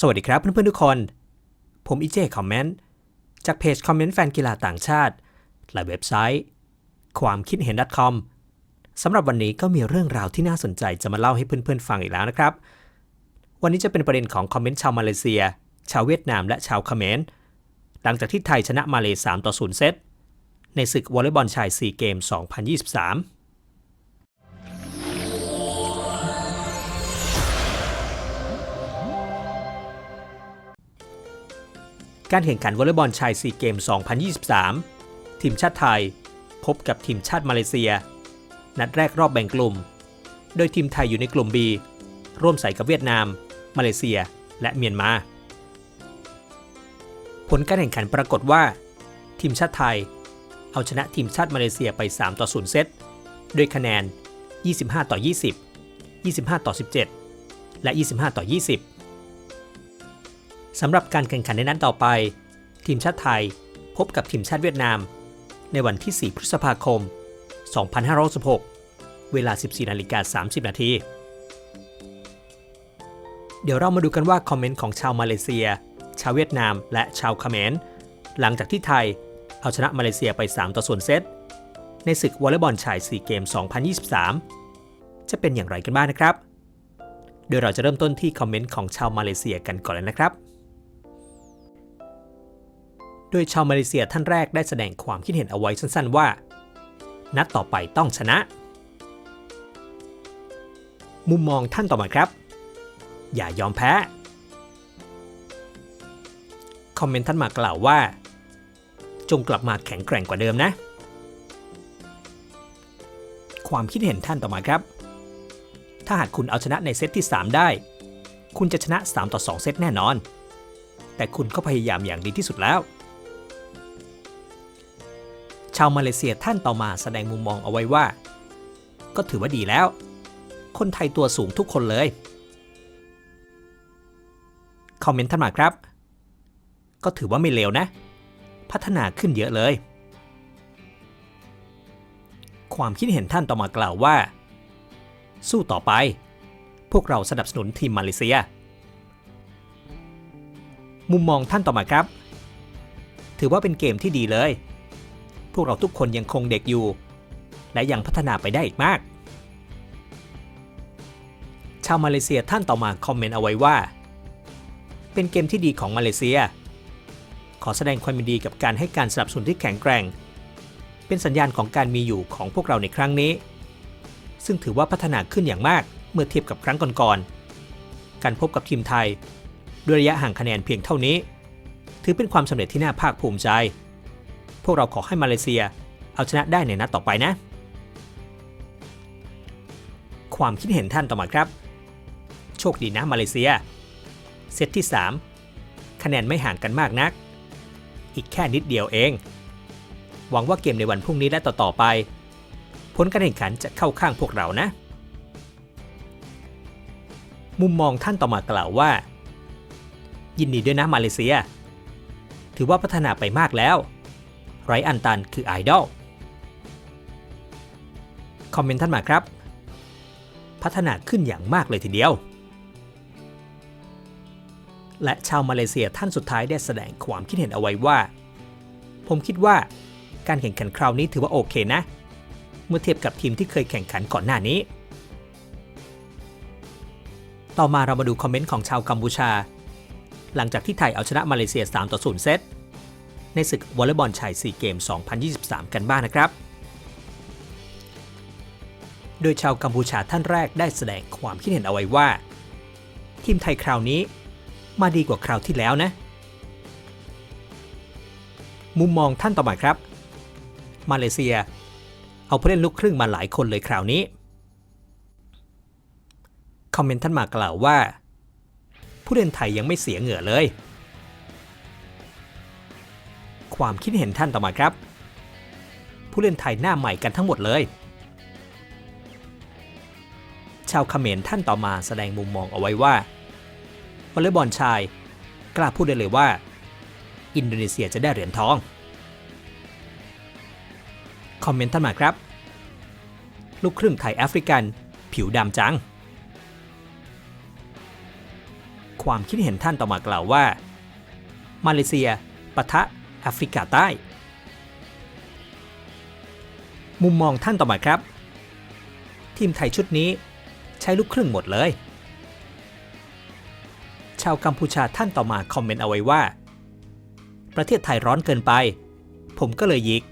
สวัสดีครับเพื่อนๆทุกคน ผมอีเจคอมเมนต์จากเพจคอมเมนต์แฟนกีฬาต่างชาติ และเว็บไซต์ ความคิดเห็น .com สำหรับวันนี้ก็มีเรื่องราวที่น่าสนใจจะมาเล่าให้เพื่อนๆฟังอีกแล้วนะครับ วันนี้จะเป็นประเด็นของคอมเมนต์ชาวมาเลเซีย ชาวเวียดนามและชาวเขมรหลังจากที่ไทยชนะมาเล3ต่อ0เซตในศึกวอลเลย์บอลชาย 4 เกม 2023 การแข่งขันวอลเลย์บอลชาย4เกม 2023 ทีมชาติไทย พบกับทีมชาติมาเลเซีย นัดแรกรอบแบ่งกลุ่ม โดยทีมไทยอยู่ในกลุ่ม B ร่วมใส่กับเวียดนาม มาเลเซีย และเมียนมา ผลการแข่งขันปรากฏว่า ทีมชาติไทย เอาชนะทีมชาติมาเลเซียไป 3 ต่อ 0 เซตด้วยคะแนน 25 ต่อ 20 25 ต่อ 17 และ 25 ต่อ 20 สำหรับการแข่งขันในนัดต่อไป ทีมชาติไทยพบกับทีมชาติเวียดนาม ในวันที่ 4 พฤษภาคม 2566 เวลา 14นาฬิกา30 นาที เดี๋ยวเรามาดูกันว่าคอมเมนต์ของชาวมาเลเซีย ชาวเวียดนาม และชาวเขมรหลังจากที่ไทยเอาชนะมาเลเซียไป 3 ต่อส่วนเซตในศึกวอลเลย์บอลชาย 4 เกม 2023 จะเป็นอย่างไรกันบ้างนะครับ โดยเราจะเริ่มต้นที่คอมเมนต์ของชาวมาเลเซียกันก่อนเลยนะครับ โดยชาวมาเลเซียท่านแรกได้แสดงความคิดเห็นเอาไว้สั้นๆว่า นัดต่อไปต้องชนะ มุมมองท่านต่อมาครับ อย่ายอมแพ้ คอมเมนต์ท่านมากล่าวว่า จงกลับมาแข็งแกร่งกว่าเดิมนะ ความคิดเห็นท่านต่อมาครับ ถ้าหากคุณเอาชนะในเซตที่ 3 ได้ คุณจะชนะ 3 ต่อ 2 เซตแน่นอน แต่คุณก็พยายามอย่างดีที่สุดแล้ว ชาวมาเลเซียท่านต่อมาแสดงมุมมองเอาไว้ว่า ก็ถือว่าดีแล้ว คนไทยตัวสูงทุกคนเลย คอมเมนต์ท่านมาครับ ก็ถือว่าไม่เลวนะ พัฒนาขึ้นเยอะเลย ความคิดเห็นท่านต่อมากล่าวว่า สู้ต่อไป พวกเราสนับสนุนทีมมาเลเซีย มุมมองท่านต่อมาครับ ถือว่าเป็นเกมที่ดีเลย พวกเราทุกคนยังคงเด็กอยู่ และยังพัฒนาไปได้อีกมาก ชาวมาเลเซียท่านต่อมาคอมเมนต์เอาไว้ว่า เป็นเกมที่ดีของมาเลเซีย ขอแสดงความยินดีกับการให้การสนับสนุนที่แข็งแกร่ง เป็นสัญญาณของการมีอยู่ของพวกเราในครั้งนี้ ซึ่งถือว่าพัฒนาขึ้นอย่างมากเมื่อเทียบกับครั้งก่อนๆ การพบกับทีมไทย ด้วยระยะห่างคะแนนเพียงเท่านี้ ถือเป็นความสำเร็จที่น่าภาคภูมิใจ พวกเราขอให้มาเลเซีย เอาชนะได้ในนัดต่อไปนะ ความคิดเห็นท่านต่อมาครับ โชคดีนะมาเลเซีย เซตที่ 3 คะแนนไม่ห่างกันมากนัก อีกแค่นิดเดียวเอง หวังว่าเกมในวันพรุ่งนี้และต่อๆไป ผลการแข่งขันจะเข้าข้างพวกเรานะ มุมมองท่านต่อมากล่าวว่า ยินดีด้วยนะมาเลเซีย ถือว่าพัฒนาไปมากแล้ว ไรอันตันคือไอดอล คอมเมนต์ท่านมาครับ พัฒนาขึ้นอย่างมากเลยทีเดียว และชาวมาเลเซียท่านสุดท้ายได้แสดงความคิดเห็นเอาไว้ว่า ผมคิดว่าการแข่งขันคราวนี้ถือว่าโอเคนะ เมื่อเทียบกับทีมที่เคยแข่งขันก่อนหน้านี้ ต่อมาเรามาดูคอมเมนต์ของชาวกัมพูชา หลังจากที่ไทยเอาชนะมาเลเซีย 3 ต่อ 0 เซต ในศึกวอลเลย์บอลชาย 4 เกม 2023 กันบ้างนะครับ โดยชาวกัมพูชาท่านแรกได้แสดงความคิดเห็นเอาไว้ว่า ทีมไทยคราวนี้มาดีกว่าคราวที่แล้วนะ มุมมองท่านต่อมาครับ มาเลเซีย เอาผู้เล่นลูกครึ่งมาหลายคนเลยคราวนี้ คอมเมนต์ท่านมากล่าวว่า ผู้เล่นไทยยังไม่เสียเหงื่อเลย ความคิดเห็นท่านต่อมาครับ ผู้เล่นไทยหน้าใหม่กันทั้งหมดเลย ชาวเขมรท่านต่อมาแสดงมุมมองเอาไว้ว่าวอลเลย์บอลชาย กล้าพูดได้เลยว่า อินโดนีเซียจะได้เหรียญทอง คอมเมนต์ท่านมาครับ ลูกครึ่งไทยแอฟริกัน ผิวดำจัง ความคิดเห็นท่านต่อมากล่าวว่า มาเลเซียปะทะ แอฟริกาใต้ มุมมองท่านต่อมาครับ ทีมไทยชุดนี้ใช้ลูกครึ่งหมดเลย ชาวกัมพูชาท่านต่อมาคอมเมนต์เอาไว้ว่า ประเทศไทยร้อนเกินไป ผมก็เลยยิก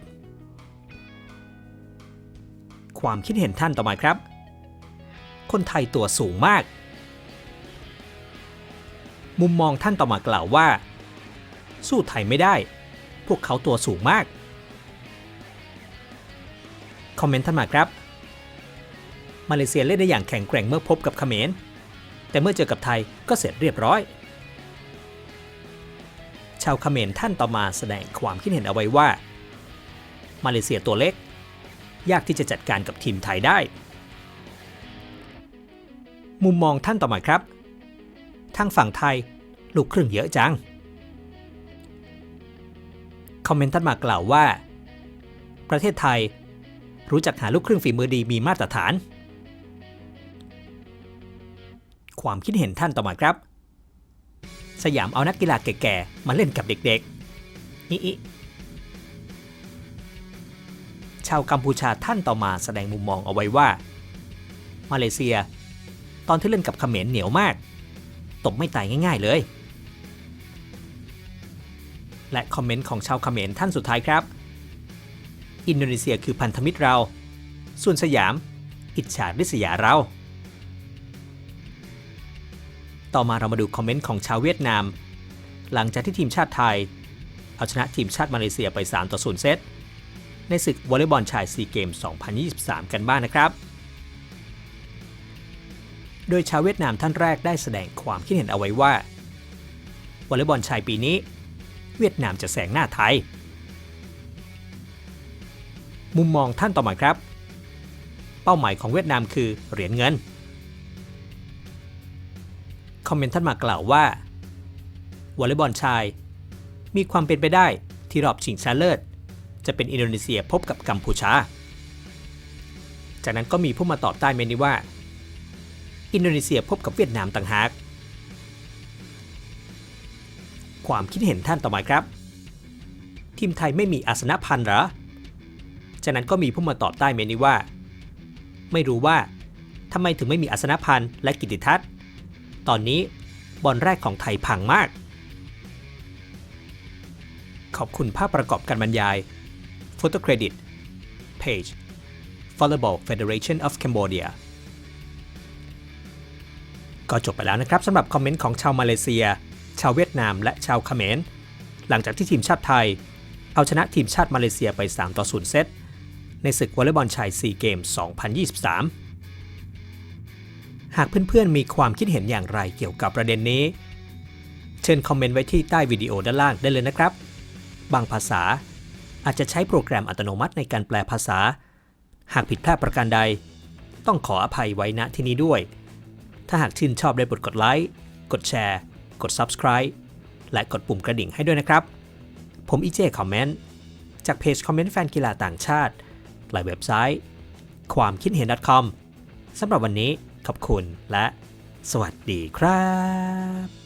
ความคิดเห็นท่านต่อมาครับ คนไทยตัวสูงมากมุมมองท่านต่อมากล่าวว่า สู้ไทยไม่ได้ วกเขาตัวสูงมาก คอมเมนต์ท่านมาครับ มาเลเซียเล่นได้อย่างแข็งแกร่งเมื่อพบกับเขมร แต่เมื่อเจอกับไทยก็เสร็จเรียบร้อย ชาวเขมรท่านต่อมาแสดงความคิดเห็นเอาไว้ว่า มาเลเซียตัวเล็ก ยากที่จะจัดการกับทีมไทยได้ มุมมองท่านต่อมาครับ ทางฝั่งไทยลูกครึ่งเยอะจัง อมเมนต์ท่านมากล่าวว่า ประเทศไทย รู้จักหาลูกครึ่งฝีมือดีมีมาตรฐาน ความคิดเห็นท่านต่อมาครับ สยามเอานักกีฬาแก่ๆ มาเล่นกับเด็กๆนี่อิชาวกัมพูชาท่านต่อมาแสดงมุมมองเอาไว้ว่า มาเลเซีย ตอนที่เล่นกับเขมรเหนียวมาก ตบไม่ตายง่าย ๆ เลย และคอมเมนต์ของชาวเขมรท่านสุดท้ายครับ อินโดนีเซียคือพันธมิตรเรา ส่วนสยาม อิจฉาริษยาเรา ต่อมาเรามาดูคอมเมนต์ของชาวเวียดนาม หลังจากที่ทีมชาติไทย เอาชนะทีมชาติมาเลเซียไป 3 ต่อ 0 เซต ในศึกวอลเลย์บอลชายซีเกม 2023 กันบ้างนนะครับ โดยชาวเวียดนามท่านแรกได้แสดงความคิดเห็นเอาไว้ว่าวอลเลย์บอลชายปีนี้ เวียดนามจะแซงหน้าไทย มุมมองท่านต่อมาครับ เป้าหมายของเวียดนามคือเหรียญเงิน คอมเมนต์ท่านมากล่าวว่าวอลเลย์บอลชาย มีความเป็นไปได้ที่รอบชิงชนะเลิศ จะเป็นอินโดนีเซียพบกับกัมพูชา จากนั้นก็มีผู้มาตอบใต้เมนนี้ว่า อินโดนีเซียพบกับเวียดนามต่างหาก ความคิดเห็นท่านต่อมาครับ ทีมไทยไม่มีอาสนะพันธ์หรอจากนั้นก็มีผู้มาตอบใต้เมนี้ว่า ไม่รู้ว่าทำไมถึงไม่มีอาสนะพันธ์และกิตติทัศน์ ตอนนี้บอลแรกของไทยพังมาก ขอบคุณภาพประกอบการบรรยาย Photo Credit Page Volleyball Federation of Cambodia ก็จบไปแล้วนะครับสำหรับคอมเมนต์ของชาวมาเลเซีย ชาวเวียดนามและชาวเขมร หลังจากที่ทีมชาติไทย เอาชนะทีมชาติมาเลเซียไป 3 ต่อ 0 เซต ในศึกวอลเลย์บอลชายซีเกม 2023 หากเพื่อนๆ มีความคิดเห็นอย่างไรเกี่ยวกับประเด็นนี้ เชิญคอมเมนต์ไว้ที่ใต้วิดีโอด้านล่างได้เลยนะครับ บางภาษาอาจจะใช้โปรแกรมอัตโนมัติในการแปลภาษา หากผิดพลาดประการใด ต้องขออภัยไว้ณที่นี้ด้วย ถ้าหากชื่นชอบได้โปรดกดไลค์ กดแชร์ กด Subscribe และกดปุ่มกระดิ่งให้ด้วยนะครับ ผมอีเจคอมเมนต์จากเพจคอมเมนต์แฟนกีฬาต่างชาติและเว็บไซต์ ความคิดเห็น .com สำหรับวันนี้ขอบคุณและสวัสดีครับ